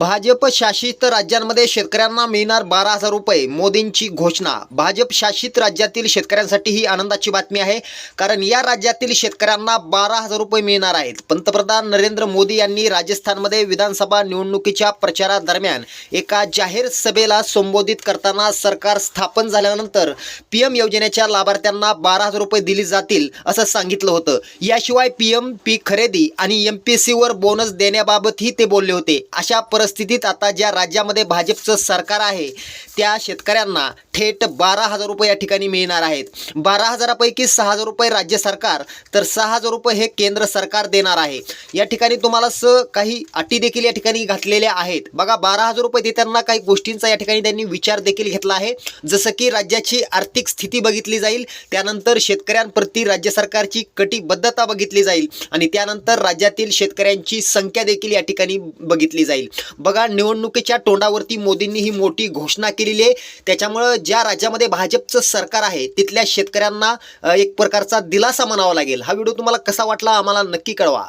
भाजप शासित राज्यांमध्ये शेतकऱ्यांना मिळणार बारा हजार रुपये मोदींची घोषणा. भाजप शासित राज्यातील शेतकऱ्यांसाठी ही आनंदाची बातमी आहे. कारण या राज्यातील शेतकऱ्यांना बारा हजार रुपये मिळणार आहेत. पंतप्रधान नरेंद्र मोदी यांनी राजस्थानमध्ये विधानसभा निवडणुकीच्या प्रचारादरम्यान एका जाहीर सभेला संबोधित करताना सरकार स्थापन झाल्यानंतर पी एम योजनेच्या लाभार्थ्यांना बारा हजार रुपये दिली जातील असं सांगितलं होतं. याशिवाय पी एम पीक खरेदी आणि एम पी सीवर बोनस देण्याबाबतही ते बोलले होते. अशा परिस्थितीत आता ज्या राज्यामध्ये भाजपचं सरकार आहे त्या शेतकऱ्यांना थेट बारा हजार रुपये या ठिकाणी मिळणार आहेत. बारा हजारापैकी सहा हजार रुपये राज्य सरकार तर सहा हजार रुपये हे केंद्र सरकार देणार आहे. या ठिकाणी तुम्हाला स काही अटी देखील या ठिकाणी घातलेल्या आहेत. बघा बारा हजार रुपये देताना काही गोष्टींचा या ठिकाणी त्यांनी विचार देखील घेतला आहे. जसं की राज्याची आर्थिक स्थिती बघितली जाईल त्यानंतर शेतकऱ्यांप्रती राज्य सरकारची कटिबद्धता बघितली जाईल आणि त्यानंतर राज्यातील शेतकऱ्यांची संख्या देखील या ठिकाणी बघितली जाईल. बघा निवडणुकीच्या तोंडावरती मोदींनी ही मोठी घोषणा केली केलेली आहे. त्याच्यामुळं ज्या राज्यामध्ये भाजपचं सरकार आहे तिथल्या शेतकऱ्यांना एक प्रकारचा दिलासा म्हणावा लागेल. हा व्हिडिओ तुम्हाला कसा वाटला आम्हाला नक्की कळवा.